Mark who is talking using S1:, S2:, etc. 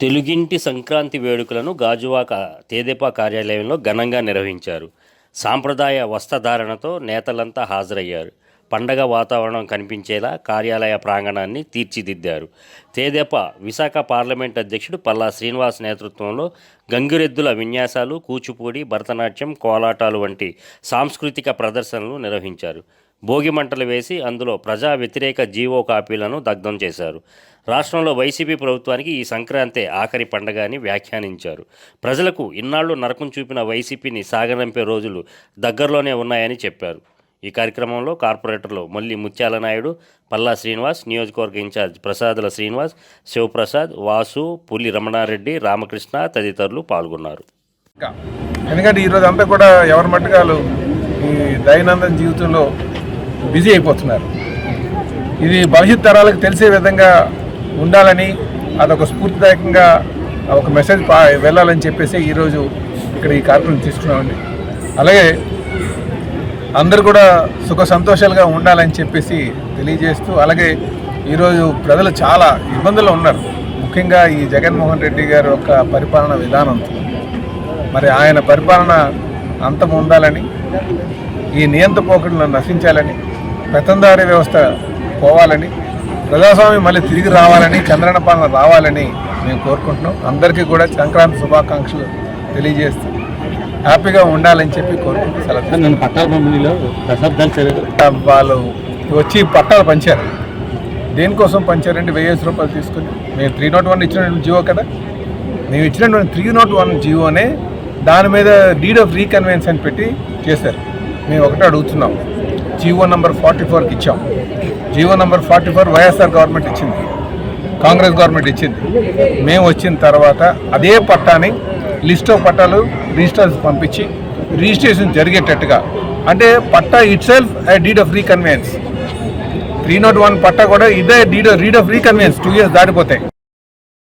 S1: తెలుగింటి సంక్రాంతి వేడుకలను గాజువాక తేదేపా కార్యాలయంలో ఘనంగా నిర్వహించారు. సాంప్రదాయ వస్త్రధారణతో నేతలంతా హాజరయ్యారు. పండగ వాతావరణం కనిపించేలా కార్యాలయ ప్రాంగణాన్ని తీర్చిదిద్దారు. తేదేపా విశాఖ పార్లమెంట్ అధ్యక్షుడు పల్లా శ్రీనివాస్ నేతృత్వంలో గంగిరెద్దుల విన్యాసాలు కూచిపూడి భరతనాట్యం కోలాటాలు వంటి సాంస్కృతిక ప్రదర్శనలు నిర్వహించారు. భోగి మంటలు వేసి అందులో ప్రజా వ్యతిరేక జీవో కాపీలను దగ్ధం చేశారు. రాష్ట్రంలో వైసీపీ ప్రభుత్వానికి ఈ సంక్రాంతి ఆఖరి పండగ అని వ్యాఖ్యానించారు. ప్రజలకు ఇన్నాళ్ళు నరకం చూపిన వైసీపీని సాగనంపే రోజులు దగ్గరలోనే ఉన్నాయని చెప్పారు. ఈ కార్యక్రమంలో కార్పొరేటర్లు మల్లి ముత్యాల నాయుడు పల్లా శ్రీనివాస్ నియోజకవర్గ ఇన్ఛార్జ్ ప్రసాదుల శ్రీనివాస్ శివప్రసాద్ వాసు పులి రమణారెడ్డి రామకృష్ణ తదితరులు పాల్గొన్నారు.
S2: ఎందుకంటే ఈరోజు అంతా కూడా ఎవరి మట్టుకాలు ఈ దైనందిన జీవితంలో బిజీ అయిపోతున్నారు. ఇది భవిష్యత్ తరాలకు తెలిసే విధంగా ఉండాలని అదొక స్ఫూర్తిదాయకంగా ఒక మెసేజ్ పా- వెళ్ళాలని చెప్పేసి ఈరోజు ఇక్కడ ఈ కార్యక్రమం తీసుకున్నామండి. అలాగే అందరూ కూడా సుఖ సంతోషాలుగా ఉండాలని చెప్పేసి తెలియజేస్తూ అలాగే ఈరోజు ప్రజలు చాలా ఇబ్బందులు ఉన్నారు. ముఖ్యంగా ఈ జగన్మోహన్ రెడ్డి గారి యొక్క పరిపాలన విధానంతో మరి ఆయన పరిపాలన అంతం ఉండాలని ఈ నియంత పోకడలను నశించాలని పెత్తందారీ వ్యవస్థ పోవాలని ప్రజాస్వామ్యం మళ్ళీ తిరిగి రావాలని చంద్రన పాలన రావాలని మేము కోరుకుంటున్నాం. అందరికీ కూడా సంక్రాంతి శుభాకాంక్షలు తెలియజేస్తూ హ్యాపీగా ఉండాలని చెప్పి కోరుకుంటూ సెలవు తీసుకుంటున్నాం.
S3: నన్ను పట్టాల పంపిణీలో దశాబ్దాలు
S2: వాళ్ళు వచ్చి పట్టాలు పంచారు. దేనికోసం పంచారంటే వెయ్యేసి రూపాయలు తీసుకుని. మేము త్రీ నాట్ వన్ ఇచ్చిన జియో కదా. మేము ఇచ్చినటువంటి త్రీ నాట్ వన్ జియోనే దాని మీద డీడ్ ఆఫ్ రీకన్వెన్స్ అని పెట్టి చేశారు. మేము ఒకటే అడుగుతున్నాం. జీవో నెంబర్ ఫార్టీ ఫోర్కి ఇచ్చాం. GO number forty four YSR government ఇచ్చింది. కాంగ్రెస్ గవర్నమెంట్ ఇచ్చింది. మేము వచ్చిన తర్వాత అదే పట్టాని లిస్ట్ ఆఫ్ పట్టాలు రిజిస్ట్రేషన్ పంపించి రిజిస్ట్రేషన్ జరిగేటట్టుగా. అంటే పట్టా itself deed of reconveyance three not one పట్టా కూడా ఇదే deed read of reconveyance two years దాటిపోతాయి.